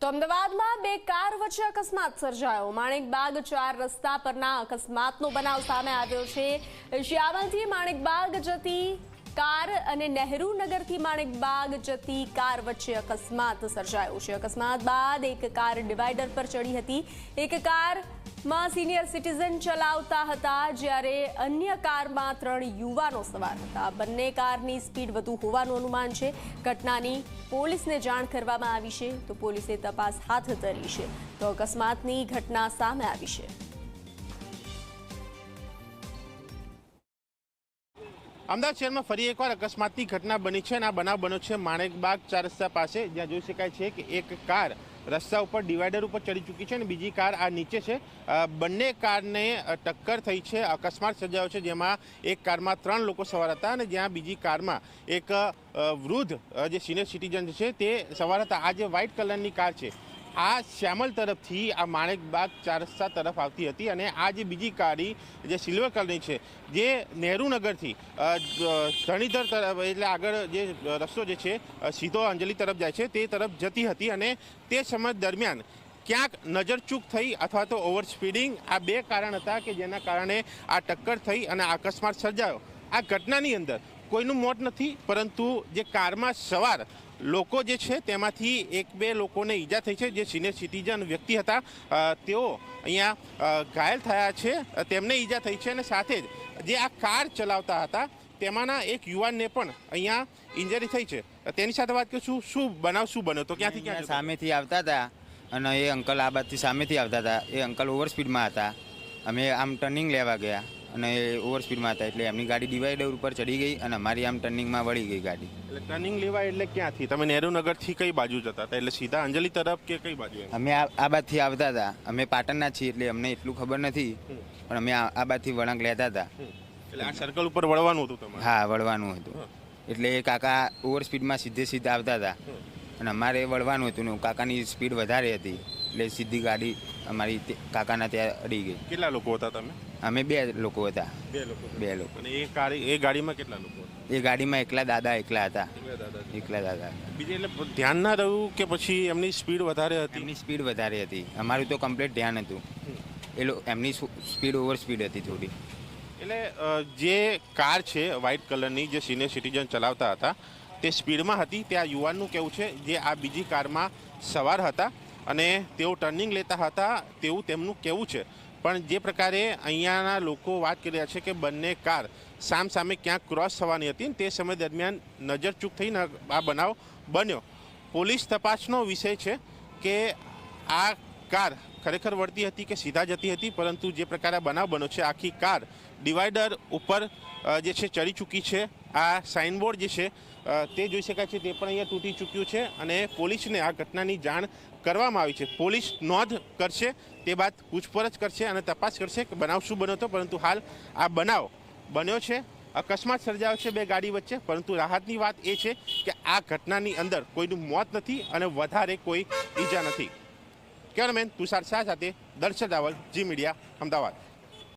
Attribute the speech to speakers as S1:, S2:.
S1: તો અમદાવાદમાં બે કાર વચ્ચે અકસ્માત સર્જાયો. માણેકબાગ ચાર રસ્તા પરના અકસ્માતનો બનાવ સામે આવ્યો છે. શ્યામલથી માણેકબાગ જતી કાર અને નહેરુ નગરથી માણેકબાગ જતી કાર વચ્ચે અકસ્માત સર્જાયો છે. અકસ્માત બાદ એક કાર ડિવાઈડર પર ચડી હતી. એક કારમાં સિનિયર સિટીઝન ચલાવતા હતા, જ્યારે અન્ય કારમાં ત્રણ યુવાનો સવાર હતા. બંને કારની સ્પીડ વધુ હોવાનું અનુમાન છે. ઘટનાની પોલીસને જાણ કરવામાં આવી છે. તો પોલીસે તપાસ હાથ ધરી છે. તો અકસ્માતની ઘટના સામે આવી છે.
S2: અમદાવાદ શહેરમાં ફરી એકવાર અકસ્માતની ઘટના બની છે અને આ બનાવ બન્યો છે માણેકબાગ ચાર રસ્તા પાસે. જ્યાં જોઈ શકાય છે કે એક કાર રસ્તા ઉપર ડિવાઈડર ઉપર ચડી ચૂકી છે અને બીજી કાર આ નીચે છે. બંને કારને ટક્કર થઈ છે, અકસ્માત સર્જાયો છે, જેમાં એક કારમાં ત્રણ લોકો સવાર હતા અને જ્યાં બીજી કારમાં એક વૃદ્ધ જે સિનિયર સિટીઝન છે તે સવાર હતા. આ જે વ્હાઇટ કલરની કાર છે આ શ્યામલ તરફથી આ માણેકબાગ ચાર રસ્તા તરફ આવતી હતી અને આ જે બીજી કારી જે સિલ્વર કલરની છે, જે નહેરુનગરથી ધણીધર તરફ, એટલે આગળ જે રસ્તો જે છે સીધો અંજલિ તરફ જાય છે, તે તરફ જતી હતી અને તે સમય દરમિયાન ક્યાંક નજરચૂક થઈ અથવા તો ઓવર સ્પીડિંગ આ બે કારણ હતા કે જેના કારણે આ ટક્કર થઈ અને અકસ્માત સર્જાયો. આ ઘટનાની અંદર કોઈનું મોત નથી પરંતુ જે કારમાં સવાર લોકો જે છે તેમાંથી એક બે લોકોને ઈજા થઈ છે. જે સિનિયર સિટીઝન વ્યક્તિ હતા તેઓ અહીંયા ઘાયલ થયા છે. તેમને ઈજા થઈ છે અને સાથે જ જે આ કાર ચલાવતા હતા તેમાંના એક યુવાનને પણ અહીંયા ઇન્જરી થઈ છે. તેની સાથે વાત કરીશું શું બનાવ શું બન્યો તો? ક્યાંથી ક્યાં
S3: સામેથી આવતા હતા અને એ અંકલ આ બાજુથી સામેથી આવતા હતા. એ અંકલ ઓવર સ્પીડમાં હતા. અમે આમ ટર્નિંગ લેવા ગયા. અને ઓવર સ્પીડમાં હતા એટલે એમની ગાડી ડિવાઈડર ઉપર ચડી ગઈ અને અમારી આમ ટર્નિંગમાં વળી ગઈ ગાડી.
S2: એટલે ટર્નિંગ લેવા એટલે ક્યાંથી? તમે નહેરુનગરથી કઈ બાજુ જતા હતા? એટલે સીધા અંજલી તરફ કે કઈ બાજુ
S3: અમે આ બાજુથી આવતા હતા. અમે પાટણના છીએ એટલે અમને એટલું ખબર નથી પણ અમે આ આ બાજુથી વળાંક લેતા હતા.
S2: એટલે આ સર્કલ ઉપર વળવાનું હતું તમારે?
S3: હા વળવાનું હતું. એટલે એ કાકા ઓવર સ્પીડમાં સીધે સીધા આવતા હતા. અને અમારે વળવાનું હતું ને કાકાની સ્પીડ વધારે હતી. એટલે સીધી ગાડી અમારી કાકાના ત્યાં અડી ગઈ.
S2: કેટલા લોકો હતા તમે?
S3: અમે બે લોકો હતા.
S2: બે લોકો
S3: બે લોકો.
S2: અને એ કાર એ ગાડીમાં કેટલા લોકો
S3: એ ગાડીમાં એકલા દાદા એકલા હતા. એકલા દાદા
S2: બીજે એટલે ધ્યાન ના રહ્યું કે પછી એમની સ્પીડ વધારે હતી?
S3: એમની સ્પીડ વધારે હતી. અમારું તો કમ્પ્લીટ ધ્યાન હતું. એ એમની સ્પીડ ઓવર સ્પીડ હતી થોડી.
S2: એટલે જે કાર છે વ્હાઇટ કલરની જે સિનિયર સિટીઝન ચલાવતા હતા તે સ્પીડમાં હતી. ત્યાં યુવાનનું કેવું છે? જે આ બીજી કારમાં સવાર હતા અને તેઓ ટર્નિંગ લેતા હતા તેવું તેમનું કહેવું છે? પણ જે પ્રકારે અહીંયાના લોકો વાત કરી રહ્યા છે કે બંને કાર સામ સામે ક્યાંક ક્રોસ થવાની હતી તે સમય દરમિયાન નજરચૂક થઈને આ બનાવ બન્યો. પોલીસ તપાસનો વિષય છે કે આ કાર ખરેખર વળતી હતી કે સીધા જતી હતી, પરંતુ જે પ્રકારે બનાવ બન્યો છે, આખી કાર ડિવાઈડર ઉપર જે છે, ચડી ચૂકી છે. આ સાઇનબોર્ડ જે છે તે જોઈ શકાય છે, તે પણ અહીંયા તૂટી ચૂક્યું છે અને પોલીસને આ ઘટનાની જાણ કરવામાં આવી છે. પોલીસ નોંધ કરશે, તે બાદ પૂછપરછ કરશે અને તપાસ કરશે કે બનાવ શું બન્યો હતો, પરંતુ હાલ આ બનાવ બન્યો છે. અકસ્માત સર્જાયો છે બે ગાડી વચ્ચે, પરંતુ રાહતની વાત એ છે કે આ ઘટનાની અંદર કોઈનું મોત નથી અને વધારે કોઈ ઈજા નથી. કેમેરામેન તુષાર શાહ સાથે દર્શન રાવલ જી મીડિયા અમદાવાદ.